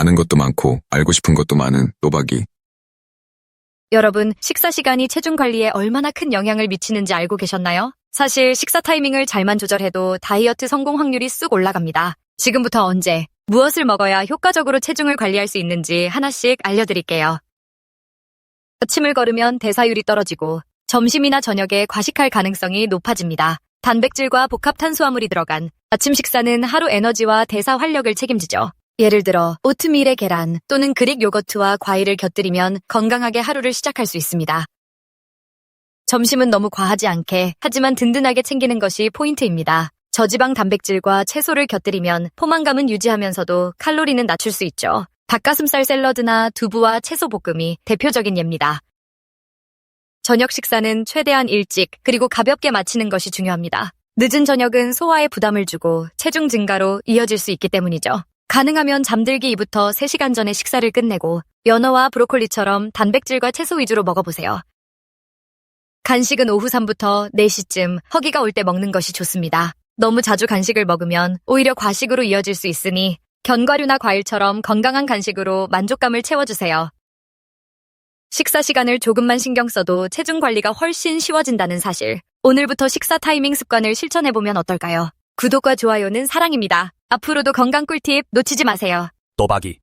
아는 것도 많고 알고 싶은 것도 많은 또박이. 여러분, 식사 시간이 체중 관리에 얼마나 큰 영향을 미치는지 알고 계셨나요? 사실 식사 타이밍을 잘만 조절해도 다이어트 성공 확률이 쑥 올라갑니다. 지금부터 언제, 무엇을 먹어야 효과적으로 체중을 관리할 수 있는지 하나씩 알려드릴게요. 아침을 걸으면 대사율이 떨어지고 점심이나 저녁에 과식할 가능성이 높아집니다. 단백질과 복합 탄수화물이 들어간 아침 식사는 하루 에너지와 대사 활력을 책임지죠. 예를 들어 오트밀에 계란 또는 그릭 요거트와 과일을 곁들이면 건강하게 하루를 시작할 수 있습니다. 점심은 너무 과하지 않게 하지만 든든하게 챙기는 것이 포인트입니다. 저지방 단백질과 채소를 곁들이면 포만감은 유지하면서도 칼로리는 낮출 수 있죠. 닭가슴살 샐러드나 두부와 채소 볶음이 대표적인 예입니다. 저녁 식사는 최대한 일찍 그리고 가볍게 마치는 것이 중요합니다. 늦은 저녁은 소화에 부담을 주고 체중 증가로 이어질 수 있기 때문이죠. 가능하면 잠들기 이부터 3시간 전에 식사를 끝내고 연어와 브로콜리처럼 단백질과 채소 위주로 먹어보세요. 간식은 오후 3부터 4시쯤 허기가 올 때 먹는 것이 좋습니다. 너무 자주 간식을 먹으면 오히려 과식으로 이어질 수 있으니 견과류나 과일처럼 건강한 간식으로 만족감을 채워주세요. 식사 시간을 조금만 신경 써도 체중 관리가 훨씬 쉬워진다는 사실. 오늘부터 식사 타이밍 습관을 실천해보면 어떨까요? 구독과 좋아요는 사랑입니다. 앞으로도 건강 꿀팁 놓치지 마세요. 또박이